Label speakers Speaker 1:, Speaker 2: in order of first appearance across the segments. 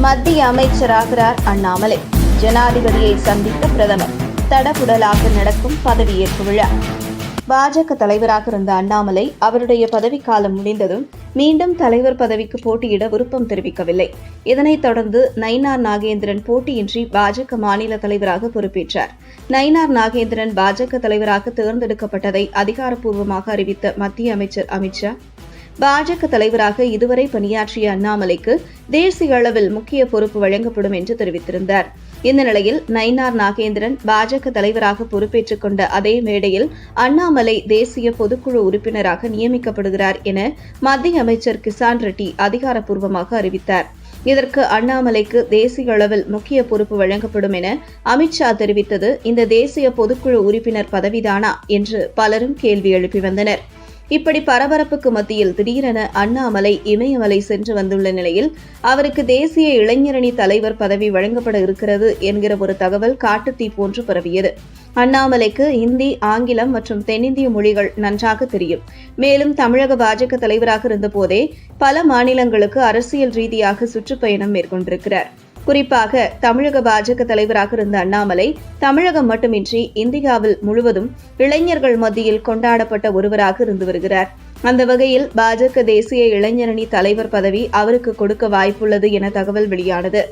Speaker 1: மத்திய அமைச்சராகிறார் அண்ணாமலை. ஜனாதிபதியை சந்தித்த பிரதமர் தடபுடலாக நடக்கும் பதவியேற்பு விழா. பாஜக தலைவராக இருந்த அண்ணாமலை அவருடைய பதவிக்காலம் முடிந்ததும் மீண்டும் தலைவர் பதவிக்கு போட்டியிட விருப்பம் தெரிவிக்கவில்லை. இதனைத் தொடர்ந்து நயினார் நாகேந்திரன் போட்டியின்றி பாஜக மாநில தலைவராக பொறுப்பேற்றார். நயினார் நாகேந்திரன் பாஜக தலைவராக தேர்ந்தெடுக்கப்பட்டதை அதிகாரப்பூர்வமாக அறிவித்த மத்திய அமைச்சர் அமித்ஷா பாஜக தலைவராக இதுவரை பணியாற்றிய அண்ணாமலைக்கு தேசிய அளவில் முக்கிய பொறுப்பு வழங்கப்படும் என்று தெரிவித்திருந்தார். இந்த நிலையில் நயினார் நாகேந்திரன் பாஜக தலைவராக பொறுப்பேற்றுக் கொண்ட அதே மேடையில் அண்ணாமலை தேசிய பொதுக்குழு உறுப்பினராக நியமிக்கப்படுகிறார் என மத்திய அமைச்சர் கிசான் ரெட்டி அதிகாரப்பூர்வமாக அறிவித்தார். இதற்கு அண்ணாமலைக்கு தேசிய அளவில் முக்கிய பொறுப்பு வழங்கப்படும் என அமித்ஷா தெரிவித்தது இந்த தேசிய பொதுக்குழு உறுப்பினர் பதவிதானா என்று பலரும் கேள்வி எழுப்பி வந்தனர். இப்படி பரபரப்புக்கு மத்தியில் திடீரென அண்ணாமலை இமயமலை சென்று வந்துள்ள நிலையில் அவருக்கு தேசிய இளைஞரணி தலைவர் பதவி வழங்கப்பட இருக்கிறது என்கிற ஒரு தகவல் காட்டுத்தீ போன்று பரவியது. அண்ணாமலைக்கு இந்தி ஆங்கிலம் மற்றும் தென்னிந்திய மொழிகள் நன்றாக தெரியும். மேலும் தமிழக பாஜக தலைவராக இருந்தபோதே பல மாநிலங்களுக்கு அரசியல் ரீதியாக சுற்றுப்பயணம் மேற்கொண்டிருக்கிறார். குறிப்பாக தமிழக பாஜக தலைவராக இருந்த அண்ணாமலை தமிழகம் மட்டுமின்றி இந்தியாவில் முழுவதும் இளைஞர்கள் மத்தியில் கொண்டாடப்பட்ட ஒருவராக இருந்து வருகிறார். அந்த வகையில் பாஜக தேசிய இளைஞரணி தலைவர் பதவி அவருக்கு கொடுக்க வாய்ப்புள்ளது என தகவல் வெளியானது.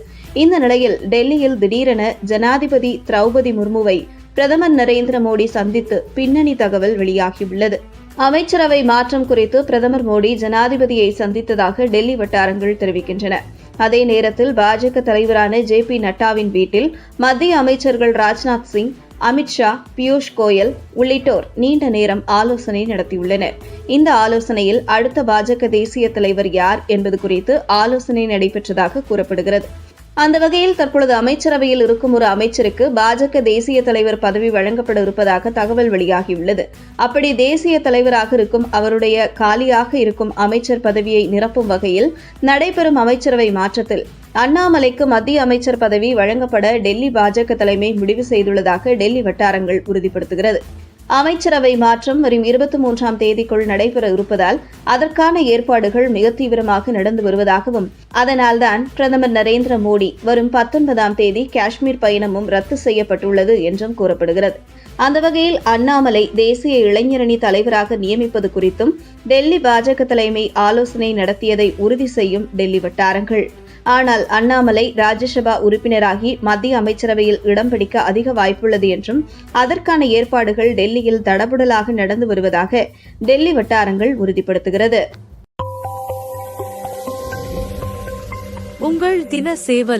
Speaker 1: இந்த நிலையில் டெல்லியில் திடீரென ஜனாதிபதி திரௌபதி முர்முவை பிரதமர் நரேந்திர மோடி சந்தித்து பின்னணி தகவல் வெளியாகியுள்ளது. அமைச்சரவை மாற்றம் குறித்து பிரதமர் மோடி ஜனாதிபதியை சந்தித்ததாக டெல்லி வட்டாரங்கள் தெரிவிக்கின்றன. அதே நேரத்தில் பாஜக தலைவரான ஜே பி நட்டாவின் வீட்டில் மத்திய அமைச்சர்கள் ராஜ்நாத் சிங் அமித்ஷா பியூஷ் கோயல் உள்ளிட்டோர் நீண்ட நேரம் ஆலோசனை நடத்தியுள்ளனர். இந்த ஆலோசனையில் அடுத்த பாஜக தேசிய தலைவர் யார் என்பது குறித்து ஆலோசனை நடைபெற்றதாக கூறப்படுகிறது. அந்த வகையில் தற்பொழுது அமைச்சரவையில் இருக்கும் ஒரு அமைச்சருக்கு பாஜக தேசிய தலைவர் பதவி வழங்கப்பட இருப்பதாக தகவல் வெளியாகியுள்ளது. அப்படி தேசிய தலைவராக இருக்கும் அவருடைய காலியாக இருக்கும் அமைச்சர் பதவியை நிரப்பும் வகையில் நடைபெறும் அமைச்சரவை மாற்றத்தில். அண்ணாமலைக்கு மத்திய அமைச்சர் பதவி வழங்கப்பட டெல்லி பாஜக தலைமை முடிவு செய்துள்ளதாக டெல்லி வட்டாரங்கள் உறுதிப்படுத்துகிறது. அமைச்சரவை மாற்றம் வரும் இருபத்தி மூன்றாம் தேதிக்குள் நடைபெற இருப்பதால் அதற்கான ஏற்பாடுகள் மிக தீவிரமாக நடந்து வருவதாகவும் அதனால்தான் பிரதமர் நரேந்திர மோடி வரும் பத்தொன்பதாம் தேதி காஷ்மீர் பயணமும் ரத்து செய்யப்பட்டுள்ளது என்றும் கூறப்படுகிறது. அந்த வகையில் அண்ணாமலை தேசிய இளைஞரணி தலைவராக நியமிப்பது குறித்தும் டெல்லி பாஜக தலைமை ஆலோசனை நடத்தியதை உறுதி செய்யும் டெல்லி வட்டாரங்கள். ஆனால் அண்ணாமலை ராஜ்யசபா உறுப்பினராகி மத்திய அமைச்சரவையில் இடம் பிடிக்க அதிக வாய்ப்புள்ளது என்றும் அதற்கான ஏற்பாடுகள் டெல்லியில் தடபுடலாக நடந்து வருவதாக டெல்லி வட்டாரங்கள் உறுதிப்படுத்துகிறது.
Speaker 2: உங்கள் தின சேவல்